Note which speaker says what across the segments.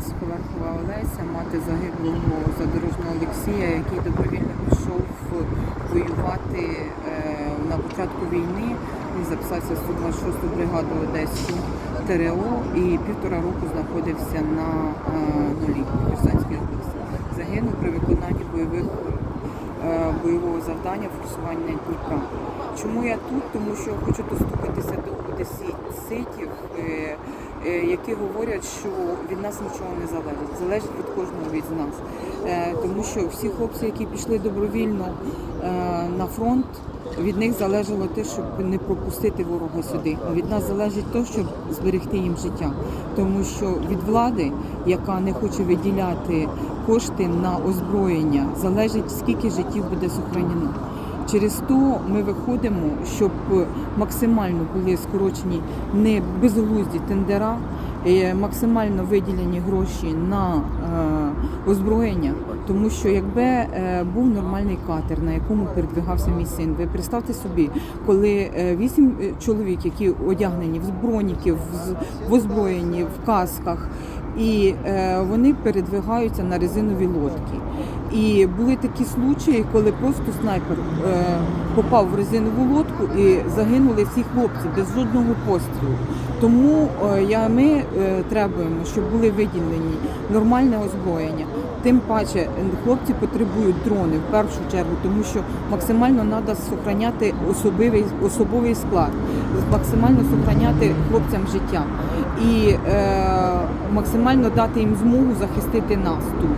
Speaker 1: Іванець, Поверхова Олеся, мати загиблого задорожного Олексія, який добровільно пішов воювати е, на початку війни. Він записався в 126-ту бригаду Одеську ТРО і півтора року знаходився на е, нулі Херсонській області. Загинув при виконанні бойових е, бойового завдання форсування Дніпра. Чому я тут? Тому що хочу достукатися до одеситів, які говорять, що від нас нічого не залежить. Залежить від кожного від нас. Е, Тому що всі хлопці, які пішли добровільно е, на фронт, від них залежало те, щоб не пропустити ворога сюди. Від нас залежить те, щоб зберегти їм життя. Тому що від влади, яка не хоче виділяти кошти на озброєння, залежить скільки життів буде сохранено. Через то ми виходимо, щоб максимально були скорочені не безглузді тендера, е, максимально виділені гроші на е, озброєння. Тому що якби е, був нормальний катер, на якому передвигався мій син, ви представте собі, коли вісім чоловік, які одягнені в зброніків, в озброєні, в касках, і вони передвигаються на резинові лодки. І були такі случаї, коли просто снайпер е, попав в резинову лодку і загинули всі хлопці без жодного пострілу. Тому е, ми е, требуємо, щоб були виділені нормальне озброєння. Тим паче е, хлопці потребують дрони в першу чергу, тому що максимально треба зберігати особовий, особовий склад, максимально зберігати хлопцям життя і е, максимально дати їм змогу захистити нас тут.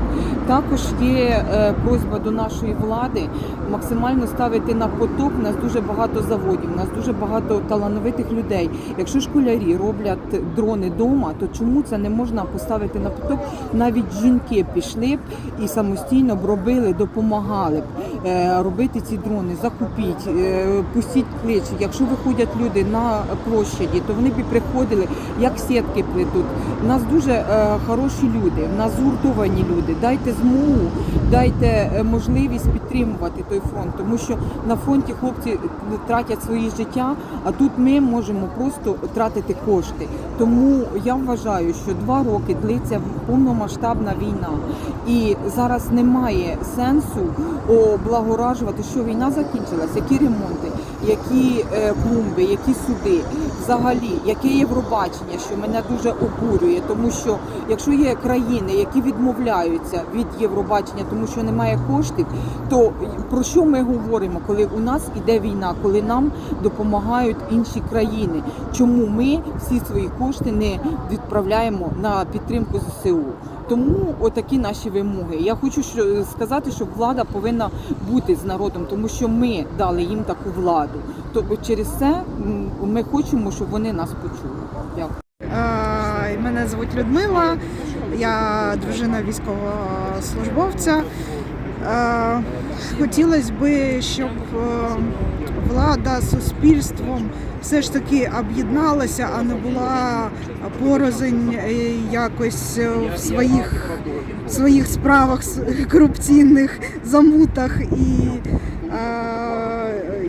Speaker 1: Також є е, просьба до нашої влади максимально ставити на поток. У нас дуже багато заводів, у нас дуже багато талановитих людей. Якщо школярі роблять дрони вдома, то чому це не можна поставити на поток? Навіть жінки пішли б і самостійно б робили, допомагали б робити ці дрони, закупіть, е, пустіть клич. Якщо виходять люди на площаді, то вони б приходили, як сітки плетуть. У нас дуже е, хороші люди, в нас згуртовані люди. Дайте змогу, дайте е, можливість підтримувати той фронт, тому що на фронті хлопці тратять свої життя, а тут ми можемо просто тратити кошти. Тому я вважаю, що два роки длиться повномасштабна війна, і зараз немає сенсу облагоражувати, що війна закінчилась, які ремонти, які е, клумби, які суди, взагалі, яке Євробачення, що мене дуже обурює, тому що якщо є країни, які відмовляються від Євробачення, тому що немає коштів, то про що ми говоримо, коли у нас іде війна, коли нам допомагають інші країни? Чому ми всі свої кошти не відправляємо на підтримку ЗСУ? Тому отакі наші вимоги. Я хочу сказати, що влада повинна бути з народом, тому що ми дали їм таку владу. Тобто через це ми хочемо, щоб вони нас почули. Дякую.
Speaker 2: Е, Мене звуть Людмила, я дружина військовослужбовця. Е, Хотілося б, щоб е, влада з суспільством все ж таки об'єдналася, а не була порознь е, якось е, в своїх, в своїх справах корупційних замутах. І е,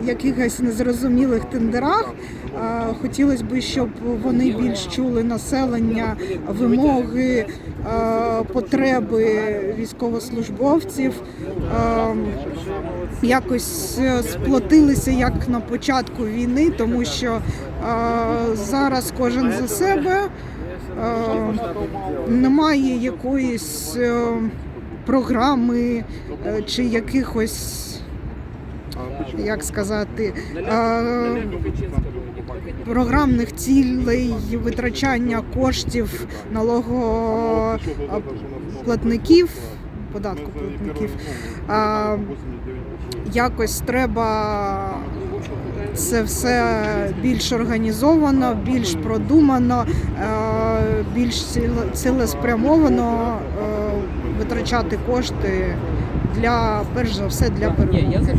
Speaker 2: якихось незрозумілих тендерах. Хотілося б, щоб вони більш чули населення, вимоги, потреби військовослужбовців, якось е, сплотилися як на початку війни, тому що зараз кожен за себе. Немає якоїсь е, програми е, чи якихось як сказати, програмних цілей витрачання коштів налогоплатників, податковплатників. А, Якось треба це все більш організовано, більш продумано, більш ціле- цілеспрямовано витрачати кошти для перш за все для перемоги.